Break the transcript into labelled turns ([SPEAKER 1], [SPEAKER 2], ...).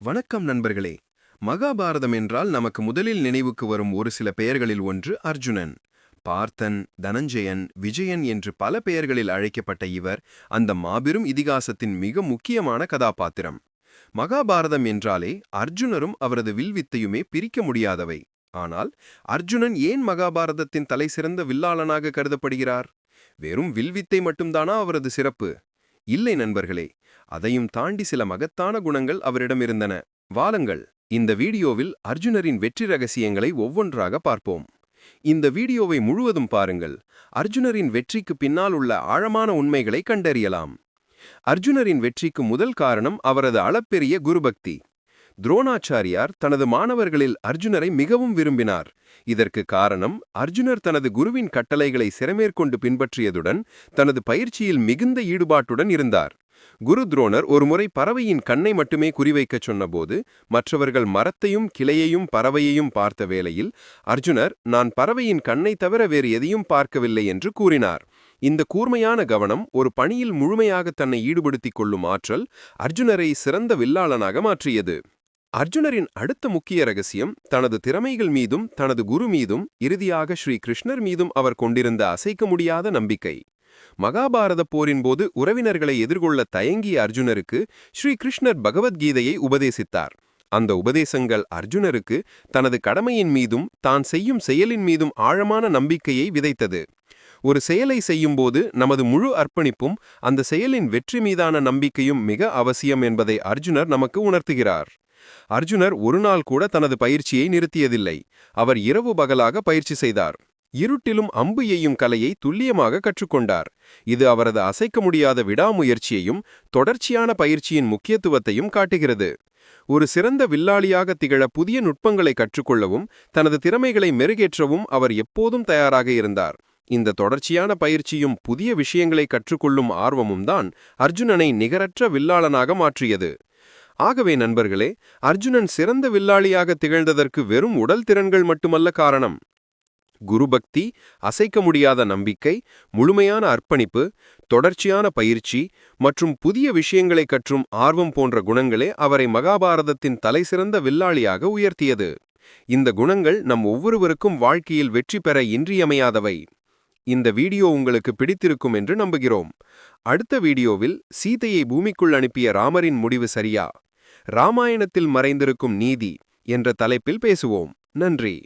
[SPEAKER 1] வணக்கம் நண்பர்களே. மகாபாரதம் என்றால் நமக்கு முதலில் நினைவுக்கு வரும் ஒரு சில பெயர்களில் ஒன்று அர்ஜுனன். பார்த்தன் தனஞ்சயன் விஜயன் என்று பல பெயர்களில் அழைக்கப்பட்ட இவர் அந்த மாபெரும் இதிகாசத்தின் மிக முக்கியமான கதாபாத்திரம். மகாபாரதம் என்றாலே அர்ஜுனரும் அவரது வில்வித்தையுமே பிரிக்க முடியாதவை. ஆனால் அர்ஜுனன் ஏன் மகாபாரதத்தின் தலை சிறந்த வில்லாளனாக கருதப்படுகிறார்? வெறும் வில்வித்தை மட்டும்தானா அவரது சிறப்பு? இல்லை நண்பர்களே அதையும் தாண்டி சில மகத்தான குணங்கள் அவரிடம் இருந்தன. இந்த வீடியோவில் அர்ஜுனரின் வெற்றி ரகசியங்களை ஒவ்வொன்றாக பார்ப்போம். இந்த வீடியோவை முழுவதும் பாருங்கள் அர்ஜுனரின் வெற்றிக்கு பின்னால் உள்ள ஆழமான உண்மைகளை கண்டறியலாம். அர்ஜுனரின் வெற்றிக்கு முதல் காரணம் அவரது அளப்பெரிய குருபக்தி. துரோணாச்சாரியார் தனது மாணவர்களில் அர்ஜுனரை மிகவும் விரும்பினார். இதற்கு காரணம் அர்ஜுனர் தனது குருவின் கட்டளைகளை சிறமேற்கொண்டு பின்பற்றியதுடன் தனது பயிற்சியில் மிகுந்த ஈடுபாட்டுடன் இருந்தார். குரு துரோணர் ஒருமுறை பறவையின் கண்ணை மட்டுமே குறிவைக்கச் சொன்னபோது மற்றவர்கள் மரத்தையும் கிளையையும் பறவையையும் பார்த்த வேளையில் அர்ஜுனர் நான் பறவையின் கண்ணை தவிர வேறு எதையும் பார்க்கவில்லை என்று கூறினார். இந்த கூர்மையான கவனம் ஒரு பணியில் முழுமையாக தன்னை ஈடுபடுத்திக் கொள்ளும் ஆற்றல் அர்ஜுனரை சிறந்த வில்லாளனாக மாற்றியது. அர்ஜுனரின் அடுத்த முக்கிய ரகசியம் தனது திறமைகள் மீதும் தனது குரு மீதும் இறுதியாக ஸ்ரீ கிருஷ்ணர் மீதும் அவர் கொண்டிருந்த அசைக்க முடியாத நம்பிக்கை. மகாபாரத போரின் போது உறவினர்களை எதிர்கொள்ள தயங்கிய அர்ஜுனருக்கு ஸ்ரீ கிருஷ்ணர் பகவத்கீதையை உபதேசித்தார். அந்த உபதேசங்கள் அர்ஜுனருக்கு தனது கடமையின் மீதும் தான் செய்யும் செயலின் மீதும் ஆழமான நம்பிக்கையை விதைத்தது. ஒரு செயலை செய்யும்போது நமது முழு அர்ப்பணிப்பும் அந்த செயலின் வெற்றி மீதான நம்பிக்கையும் மிக அவசியம் என்பதை அர்ஜுனர் நமக்கு உணர்த்துகிறார். அர்ஜுனர் ஒரு நாள் கூட தனது பயிற்சியை நிறுத்தியதில்லை. அவர் இரவு பகலாக பயிற்சி செய்தார். இருட்டிலும் அம்பு எய்யும் கலையை துல்லியமாக கற்றுக்கொண்டார். இது அவரது அசைக்க முடியாத விடாமுயற்சியையும் தொடர்ச்சியான பயிற்சியின் முக்கியத்துவத்தையும் காட்டுகிறது. ஒரு சிறந்த வில்லாளியாக திகழ புதிய நுட்பங்களை கற்றுக்கொள்ளவும் தனது திறமைகளை மெருகேற்றவும் அவர் எப்போதும் தயாராக இருந்தார். இந்த தொடர்ச்சியான பயிற்சியும் புதிய விஷயங்களை கற்றுக்கொள்ளும் ஆர்வமும் தான் அர்ஜுனனை நிகரற்ற வில்லாளனாக மாற்றியது. ஆகவே நண்பர்களே அர்ஜுனன் சிறந்த வில்லாளியாக திகழ்ந்ததற்கு வெறும் உடல் திறன்கள் மட்டுமல்ல காரணம். குருபக்தி அசைக்க முடியாத நம்பிக்கை முழுமையான அர்ப்பணிப்பு தொடர்ச்சியான பயிற்சி மற்றும் புதிய விஷயங்களை கற்றும் ஆர்வம் போன்ற குணங்களே அவரை மகாபாரதத்தின் தலைசிறந்த வில்லாளியாக உயர்த்தியது. இந்த குணங்கள் நம் ஒவ்வொருவருக்கும் வாழ்க்கையில் வெற்றி பெற இன்றியமையாதவை. இந்த வீடியோ உங்களுக்கு பிடித்திருக்கும் என்று நம்புகிறோம். அடுத்த வீடியோவில் சீதையை பூமிக்குள் அனுப்பிய ராமரின் முடிவு சரியா? ராமாயணத்தில் மறைந்திருக்கும் நீதி என்ற தலைப்பில் பேசுவோம். நன்றி.